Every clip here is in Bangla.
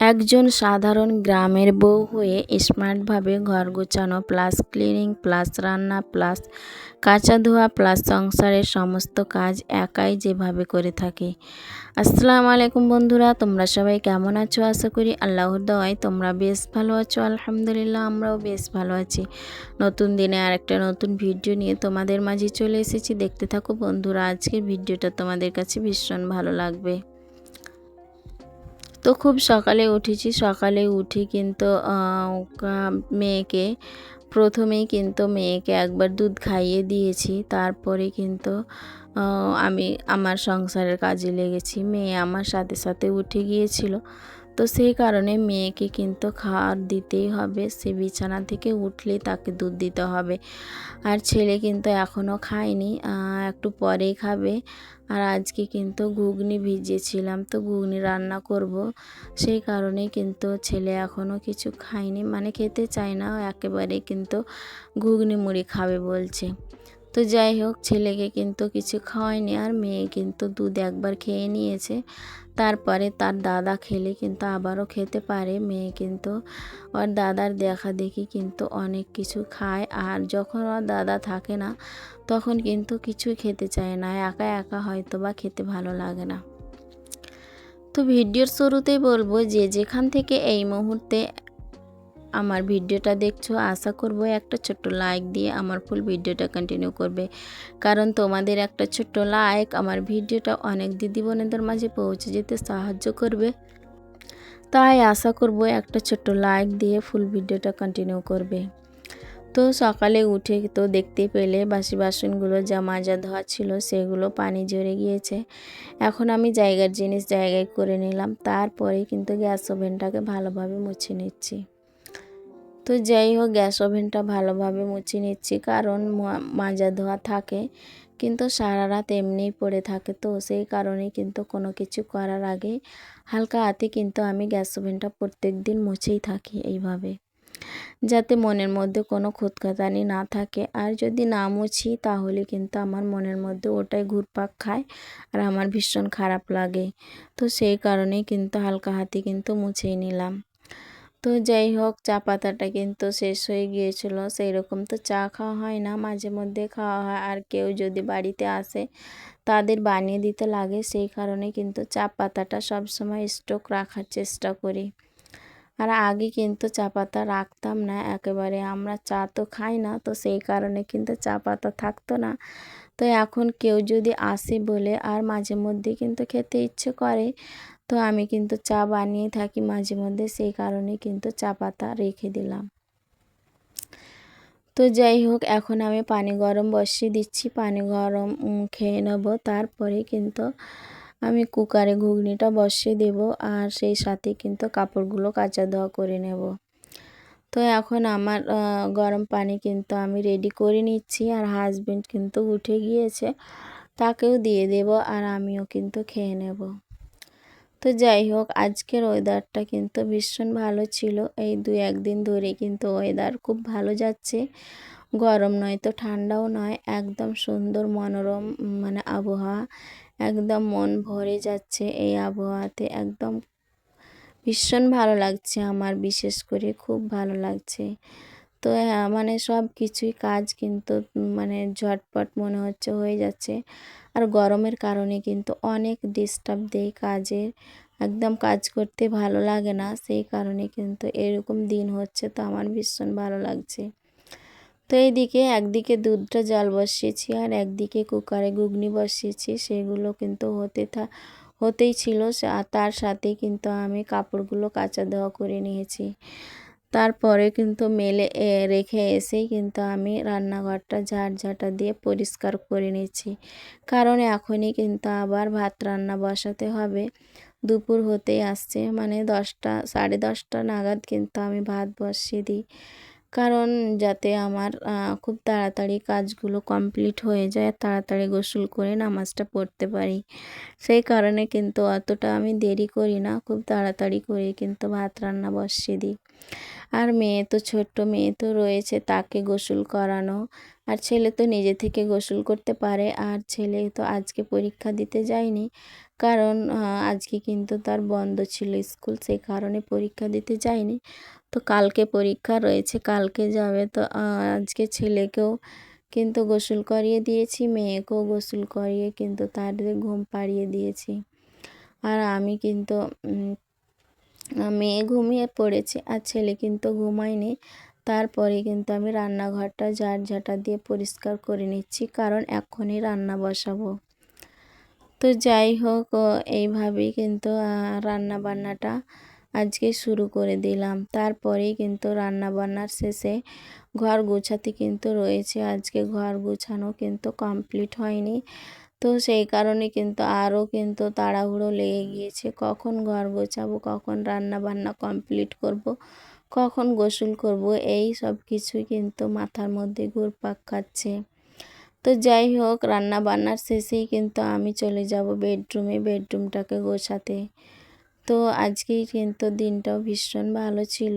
একজন সাধারণ গ্রামের বউ হয়ে স্মার্টভাবে ঘর গোছানো প্লাস ক্লিনিং প্লাস রান্না প্লাস কাচা ধোয়া প্লাস সংসারের সমস্ত কাজ একাই যেভাবে করে থাকে। আসসালামু আলাইকুম বন্ধুরা, তোমরা সবাই কেমন আছো? আশা করি আল্লাহর দোয়ায় তোমরা বেশ ভালো আছো। আলহামদুলিল্লাহ, আমরাও বেশ ভালো আছি। নতুন দিনে আর একটা নতুন ভিডিও নিয়ে তোমাদের মাঝে চলে এসেছি। দেখতে থাকো বন্ধুরা, আজকের ভিডিওটা তোমাদের কাছে ভীষণ ভালো লাগবে। তো খুব সকালে উঠেছি। সকালে উঠে কিন্তু মেয়েকে, প্রথমেই কিন্তু মেয়েকে একবার দুধ খাইয়ে দিয়েছি। তারপরে কিন্তু আমি আমার সংসারের কাজে লেগেছি। মেয়ে আমার সাথে সাথে উঠে গিয়েছিল। তো সেই কারণে মেয়েকে কিন্তু খাওয়ার দিতেই হবে। সে বিছানা থেকে উঠলে তাকে দুধ দিতে হবে। আর ছেলে কিন্তু এখনও খায়নি একটু পরেই খাবে। আর আজকে কিন্তু ঘুগনি ভিজিয়েছিলাম তো ঘুগনি রান্না করব। সেই কারণে কিন্তু ছেলে এখনও কিছু খায়নি মানে খেতে চায় না একেবারে কিন্তু ঘুগনি মুড়ি খাবে বলছে। তো যাই হোক, ছেলেকে কিন্তু কিছু খাওয়ায়নি আর মেয়ে কিন্তু দুধ একবার খেয়ে নিয়েছে। তারপরে তার দাদা খেলে কিন্তু আবারও খেতে পারে। মেয়ে কিন্তু ওর দাদার দেখা দেখি কিন্তু অনেক কিছু খায় আর যখন ওর দাদা থাকে না, তখন কিন্তু কিছুই খেতে চায় না। একা একা হয়তো বা খেতে ভালো লাগে না। তো ভিডিওর শুরুতেই বলব যে যেখান থেকে এই মুহূর্তে আমার ভিডিওটা দেখছ, আশা করব একটা ছোট্ট লাইক দিয়ে আমার ফুল ভিডিওটা কন্টিনিউ করবে। কারণ তোমাদের একটা ছোট্ট লাইক আমার ভিডিওটা অনেক দিদি বোনেদের মাঝে পৌঁছে যেতে সাহায্য করবে। তাই আশা করব একটা ছোট্ট লাইক দিয়ে ফুল ভিডিওটা কন্টিনিউ করবে। তো সকালে উঠে তো দেখতে পেলে বাসি বাসনগুলো যা মাজা ধোয়া ছিল সেগুলো পানি ঝরে গিয়েছে। এখন আমি জায়গার জিনিস জায়গায় করে নিলাম, তারপরে কিন্তু গ্যাস ওভেনটাকে ভালোভাবে মুছে নিচ্ছি। তো যাই হোক, গ্যাস ওভেনটা ভালোভাবে মুছে নিচ্ছি। কারণ মাজা ধোয়া থাকে, কিন্তু সারা রাত এমনিই পড়ে থাকে তো, সেই কারণে কিন্তু কোনো কিছু করার আগে হালকা হাতে কিন্তু আমি গ্যাস ওভেনটা প্রত্যেক দিন মুছেই থাকি এইভাবে। যাতে মনের মধ্যে কোনো খুঁতখাতানি না থাকে। আর যদি না মুছি, তাহলে কিন্তু আমার মনের মধ্যে ওটাই ঘুরপাক খায় আর আমার ভীষণ খারাপ লাগে। তো সেই কারণেই কিন্তু হালকা হাতে কিন্তু মুছেই নিলাম। তো যাই হোক, চা পাতাটা কিন্তু শেষ হয়ে গিয়েছিল। সেই রকম তো চা খাওয়া হয় না, মাঝে মধ্যে খাওয়া হয়। আর কেউ যদি বাড়িতে আসে, তাদের বানিয়ে দিতে লাগে। সেই কারণে কিন্তু চা পাতাটা সবসময় স্টক রাখার চেষ্টা করি। আর আগে কিন্তু চা পাতা রাখতাম না, একেবারে আমরা চা তো খাই না, তো সেই কারণে কিন্তু চা পাতা থাকতো না। তো এখন কেউ যদি আসে বলে, আর মাঝে মধ্যে কিন্তু খেতে ইচ্ছে করে তো আমি কিন্তু চা বানিয়ে থাকি মাঝে মধ্যে, সেই কারণে কিন্তু চা পাতা রেখে দিলাম। তো যাই হোক, এখন আমি পানি গরম বসিয়ে দিচ্ছি। পানি গরম খেয়ে নেব। তারপরে কিন্তু আমি কুকারে ঘুগনিটা বসিয়ে দেব আর সেই সাথে কিন্তু কাপড়গুলো কাঁচা ধোয়া করে নেব। তো এখন আমার গরম পানি কিন্তু আমি রেডি করে নিচ্ছি আর হাজব্যান্ড কিন্তু উঠে গিয়েছে, তাকেও দিয়ে দেব আর আমিও কিন্তু খেয়ে নেব। তো যাই হোক, আজকের ওয়েদারটা কিন্তু ভীষণ ভালো ছিল। এই দু একদিন ধরে কিন্তু ওয়েদার খুব ভালো যাচ্ছে। গরম নয় তো ঠান্ডাও নয়, একদম সুন্দর মনোরম মানে আবহাওয়া, একদম মন ভরে যাচ্ছে এই আবহাওয়াতে। একদম ভীষণ ভালো লাগছে আমার, বিশেষ করে খুব ভালো লাগছে। তো হ্যাঁ মানে সব কিছুই কাজ কিন্তু মানে ঝটপট মনে হচ্ছে হয়ে যাচ্ছে। আর গরমের কারণে কিন্তু অনেক ডিস্টার্ব দেয় কাজের। একদম কাজ করতে ভালো লাগে না, সেই কারণে কিন্তু এরকম দিন হচ্ছে তো আমার ভীষণ ভালো লাগছে। তো এইদিকে একদিকে দুধটা জল বসিয়েছি আর একদিকে কুকারে ঘুগনি বসিয়েছি, সেগুলো কিন্তু হতে থা, হতেই ছিল। তার সাথে কিন্তু আমি কাপড়গুলো কাঁচা দেওয়া করে নিয়েছি। তারপরে কিন্তু মেলে রেখে এসেই কিন্তু আমি রান্নাঘরটা ঝাড় ঝাঁটা দিয়ে পরিষ্কার করে নিচ্ছি। কারণ এখনই কিন্তু আবার ভাত রান্না বসাতে হবে। দুপুর হতেই আসছে মানে দশটা, সাড়ে দশটা নাগাদ কিন্তু আমি ভাত বসিয়ে দিই। কারণ যাতে আমার খুব তাড়াতাড়ি কাজগুলো কমপ্লিট হয়ে যায়, তাড়াতাড়ি গোসল করে নামাজটা পড়তে পারি। সেই কারণে কিন্তু অতটা আমি দেরি করি না, খুব তাড়াতাড়ি করে কিন্তু ভাত রান্না বসিয়ে দিই। আর মেয়ে তো ছোট্ট, মেয়ে তো রয়েছে তাকে গোসল করানো। আর ছেলে তো নিজে থেকে গোসল করতে পারে, আর ছেলে তো আজকে পরীক্ষা দিতে যায়নি। কারণ আজকে কিন্তু তার বন্ধ ছিল স্কুল, সেই কারণে পরীক্ষা দিতে যায়নি। তো কালকে পরীক্ষা রয়েছে, কালকে যাবে। তো আজকে ছেলেকেও কিন্তু গোসল করিয়ে দিয়েছি, মেয়েকেও গোসল করিয়ে কিন্তু তার ঘুম পাড়িয়ে দিয়েছি। আর আমি কিন্তু মেয়ে ঘুমিয়ে পড়েছে আর ছেলে কিন্তু ঘুমায়নি। তারপরে কিন্তু আমি রান্নাঘরটা ঝাড় ঝাঁটা দিয়ে পরিষ্কার করে নিচ্ছি, কারণ এখনই রান্না বসাবো। তো যাই হোক এইভাবেই কিন্তু রান্না বান্নাটা আজকে শুরু করে দিলাম। তারপরেই কিন্তু রান্না বান্নার শেষে ঘর গোছাতে কিন্তু রয়েছে। আজকে ঘর গোছানো কিন্তু কমপ্লিট হয়নি। তো সেই কারণে কিন্তু আরও কিন্তু তাড়াহুড়ো লেগে গিয়েছে। কখন ঘর গোছাবো, কখন রান্না বান্না কমপ্লিট করব। কখন গোসল করব, এই সব কিছুই কিন্তু মাথার মধ্যে ঘুরপাক খাচ্ছে। তো যাই হোক, রান্না বান্নার শেষেই কিন্তু আমি চলে যাব বেডরুমে, বেডরুমটাকে গোছাতে। তো আজকেই কিন্তু দিনটাও ভীষণ ভালো ছিল।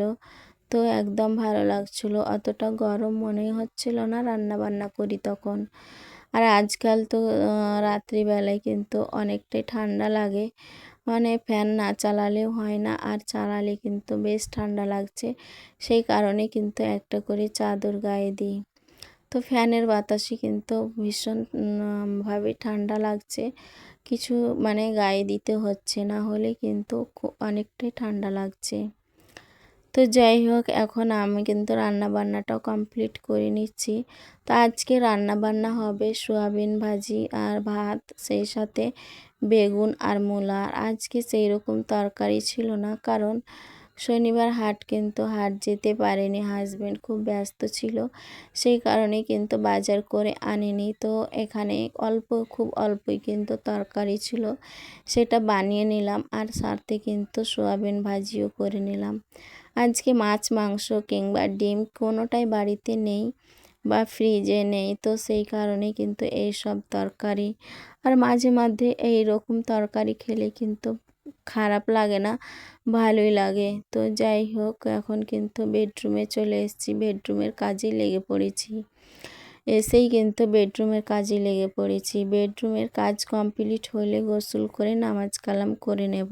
তো একদম ভালো লাগছিল, অতটা গরম মনে হচ্ছিল না রান্না বান্না করি তখন। আর আজকাল তো রাত্রিবেলায় কিন্তু অনেকটাই ঠান্ডা লাগে। মানে ফ্যান না চালালেও হয় না, আর চালালে কিন্তু বেশ ঠান্ডা লাগছে। সেই কারণে কিন্তু একটা করে চাদর গায়ে দিই। তো ফ্যানের বাতাসে কিন্তু ভীষণভাবে ঠান্ডা লাগছে। কিছু মানে গায়ে দিতে হচ্ছে, না হলে কিন্তু অনেকটাই ঠান্ডা লাগছে। তো যাই হোক, এখন আমি কিন্তু রান্না বান্নাটাও কমপ্লিট করে নিচ্ছি। তো আজকে রান্না বান্না হবে সোয়াবিন ভাজি আর ভাত, সেই সাথে বেগুন আর মূলা। আজকে সেই রকম তরকারি ছিল না, কারণ শনিবার হাট কিন্তু হাট যেতে পারেনি হাজব্যান্ড খুব ব্যস্ত ছিল, সেই কারণে কিন্তু বাজার করে আনেনি। তো এখানে অল্প, খুব অল্পই কিন্তু তরকারি ছিল, সেটা বানিয়ে নিলাম আর সাথে কিন্তু সোয়াবিন ভাজিও করে নিলাম। আজকে মাছ, মাংস কিংবা ডিম কোনোটাই বাড়িতে নেই বা ফ্রিজে নেই, তো সেই কারণে কিন্তু এই সব তরকারি। আর মাঝে মাঝে এই রকম তরকারি খেলে কিন্তু খারাপ লাগে না, ভালোই লাগে। তো যাই হোক, এখন কিন্তু বেডরুমে চলে এসেছি। বেডরুমের কাজে লেগে পড়েছি। এসেই কিন্তু বেডরুমের কাজে লেগে পড়েছি। বেডরুমের কাজ কমপ্লিট হলে গোসল করে নামাজ কালাম করে নেব।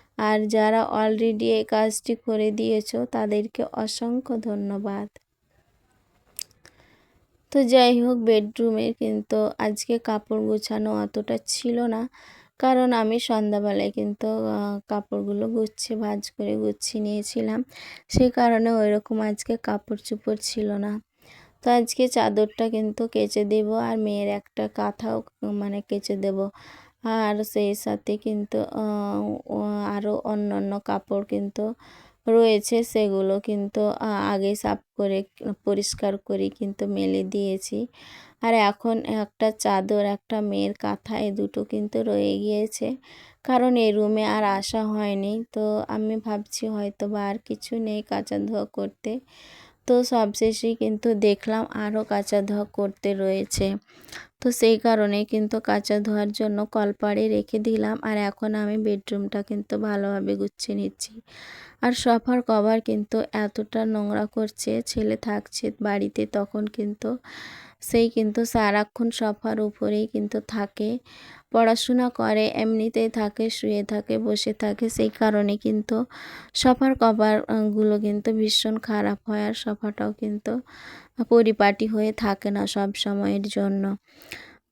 আর যারা অলরেডি এই কাজটি করে দিয়েছ, তাদেরকে অসংখ্য ধন্যবাদ। তো যাই হোক বেডরুমে কিন্তু আজকে কাপড় গোছানো অতটা ছিল না, কারণ আমি সন্ধ্যাবেলায় কিন্তু কাপড়গুলো গুছিয়ে, ভাজ করে গুছিয়ে নিয়েছিলাম। সেই কারণে ওই রকম আজকে কাপড় চোপড় ছিল না। তো আজকে চাদরটা কিন্তু কেচে দেব আর মেয়ের একটা কাঁথাও মানে কেচে দেব। আর সেই সাথে কিন্তু আরও অন্য অন্য কাপড় কিন্তু রয়েছে। সেগুলো কিন্তু আগে সাফ করে, পরিষ্কার করে কিন্তু মেলে দিয়েছি। আর এখন একটা চাদর, একটা মেয়ের কাঁথা, এ দুটো কিন্তু রয়ে গিয়েছে। কারণ এই রুমে আর আসা হয়নি। তো আমি ভাবছি হয়তো বা আর কিছু নেই কাঁচা ধোয়া করতে। তো সবশেষেই কিন্তু দেখলাম আরও কাঁচা ধোয়া করতে রয়েছে। তো সেই কারণে কিন্তু কাঁচা ধোয়ার জন্য কলপাড়ে রেখে দিলাম আর এখন আমি বেডরুমটা কিন্তু ভালোভাবে গুছিয়ে নিচ্ছি। আর সোফার কভার কিন্তু এতটা নোংরা করছে, ছেলে থাকছে বাড়িতে তখন কিন্তু সেই কিন্তু সারাক্ষণ সোফার উপরেই কিন্তু থাকে। পড়াশোনা করে, এমনিতেই থাকে, শুয়ে থাকে, বসে থাকে, সেই কারণে কিন্তু সোফার কভারগুলো কিন্তু ভীষণ খারাপ হয় আর সফাটাও কিন্তু পরিপাটি হয়ে থাকে না সব সময়ের জন্য।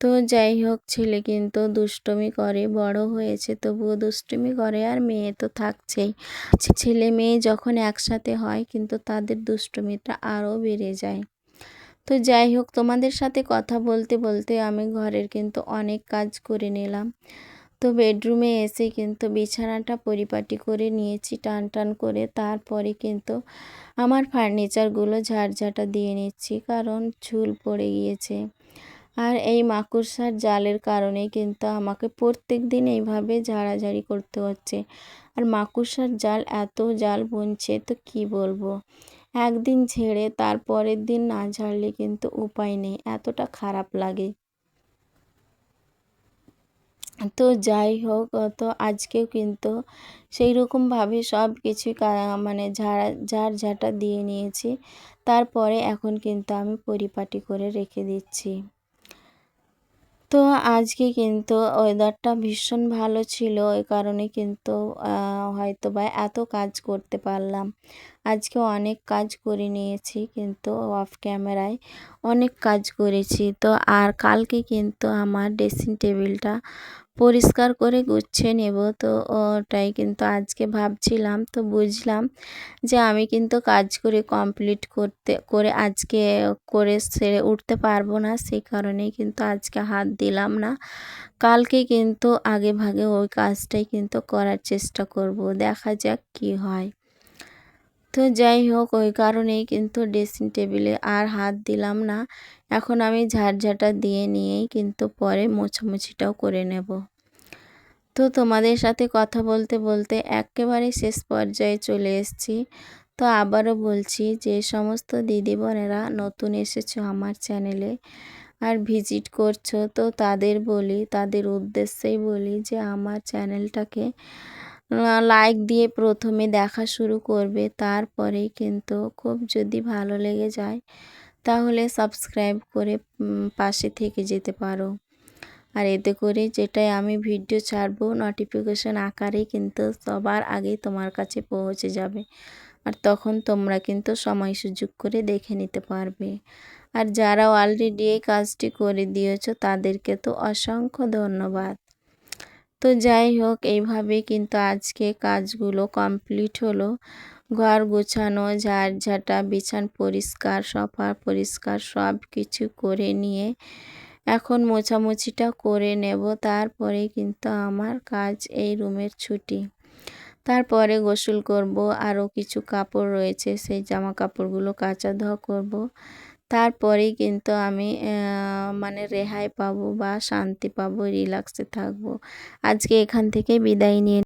তো যাই হোক, ছেলে কিন্তু দুষ্টমি করে, বড় হয়েছে, তবুও দুষ্টুমি করে আর মেয়ে তো থাকছেই। ছেলে মেয়ে যখন একসাথে হয়, কিন্তু তাদের দুষ্টুমিটা আরও বেড়ে যায়। তো যাই হোক, তোমাদের সাথে কথা বলতে বলতে আমি ঘরের কিন্তু অনেক কাজ করে নিলাম। তো বেডরুমে এসে কিন্তু বিছানাটা পরিপাটি করে নিয়েছি টান টান করে। তারপরে কিন্তু আমার ফার্নিচারগুলো ঝাড়ঝাটা দিয়ে নিচ্ছি, কারণ ঝুল পড়ে গিয়েছে। আর এই মাকড়সার জালের কারণে কিন্তু আমাকে প্রত্যেক দিন এইভাবে ঝাড়াঝাড়ি করতে হচ্ছে। আর মাকড়সার জাল, এত জাল বুনছে, তো কি বলব? একদিন ঝেড়ে তার পরের দিন না ঝাড়লে কিন্তু উপায় নেই, এতটা খারাপ লাগে। তো যাই হোক, তো আজকেও কিন্তু সেই রকমভাবে সব কিছুই মানে ঝাড়া, ঝাড় ঝাঁটা দিয়ে নিয়েছি। তারপরে এখন কিন্তু আমি পরিপাটি করে রেখে দিচ্ছি। তো আজকে কিন্তু ওয়েদারটা ভীষণ ভালো ছিল। ওই কারণে কিন্তু হয়তো বা এত কাজ করতে পারলাম। আজকে অনেক কাজ করে নিয়েছি কিন্তু অফ ক্যামেরায় অনেক কাজ করেছি। তো আর কালকে কিন্তু আমার ড্রেসিং টেবিলটা পরিষ্কার করে গুছিয়ে নেব। তো ওটাই কিন্তু আজকে ভাবছিলাম। তো বুঝলাম যে আমি কিন্তু কাজ করে কমপ্লিট করতে, করে আজকে করে সেরে উঠতে পারব না। সেই কারণেই কিন্তু আজকে হাত দিলাম না। কালকে কিন্তু আগে ভাগে ওই কাজটাই কিন্তু করার চেষ্টা করব। দেখা যাক কি হয়। তো যাই হোক, ওই কারণেই কিন্তু ড্রেসিং টেবিলে আর হাত দিলাম না। এখন আমি ঝাড়ঝাটা দিয়ে নিয়েই কিন্তু পরে মোছামুছিটাও করে নেব। তো তোমাদের সাথে কথা বলতে বলতে একেবারে শেষ পর্যায়ে চলে এসেছি। তো আবারও বলছি যে সমস্ত দিদি বোনেরা নতুন এসেছ আমার চ্যানেলে আর ভিজিট করছ, তো তাদের বলি, তাদের উদ্দেশ্যেই বলি যে আমার চ্যানেলটাকে লাইক দিয়ে প্রথমে দেখা শুরু করবে, তারপরেই কিন্তু খুব যদি ভালো লেগে যায়, তাহলে সাবস্ক্রাইব করে পাশে থেকে যেতে পারো। আর এতে করে যেটাই আমি ভিডিও ছাড়বো নোটিফিকেশান আকারে কিন্তু সবার আগেই তোমার কাছে পৌঁছে যাবে। আর তখন তোমরা কিন্তু সময় সুযোগ করে দেখে নিতে পারবে। আর যারা অলরেডি এই কাজটি করে দিয়েছ, তাদেরকে তো অসংখ্য ধন্যবাদ। তো যাই হোক, এইভাবে কিন্তু আজকে কাজগুলো কমপ্লিট হলো। ঘর গোছানো, ঝাড় ঝাঁটা, বিছান পরিষ্কার, সফা পরিষ্কার সব কিছু করে নিয়ে এখন মোছামুছিটা করে নেব। তারপরে কিন্তু আমার কাজ এই রুমের ছুটি। তারপরে গোসল করব, আরও কিছু কাপড় রয়েছে, সেই জামা কাপড়গুলো কাচা ধোয়া করব। তারপরেই কিন্তু আমি মানে রেহাই পাবো বা শান্তি পাবো রিল্যাক্সে থাকব। আজকে এখান থেকে বিদায় নিয়ে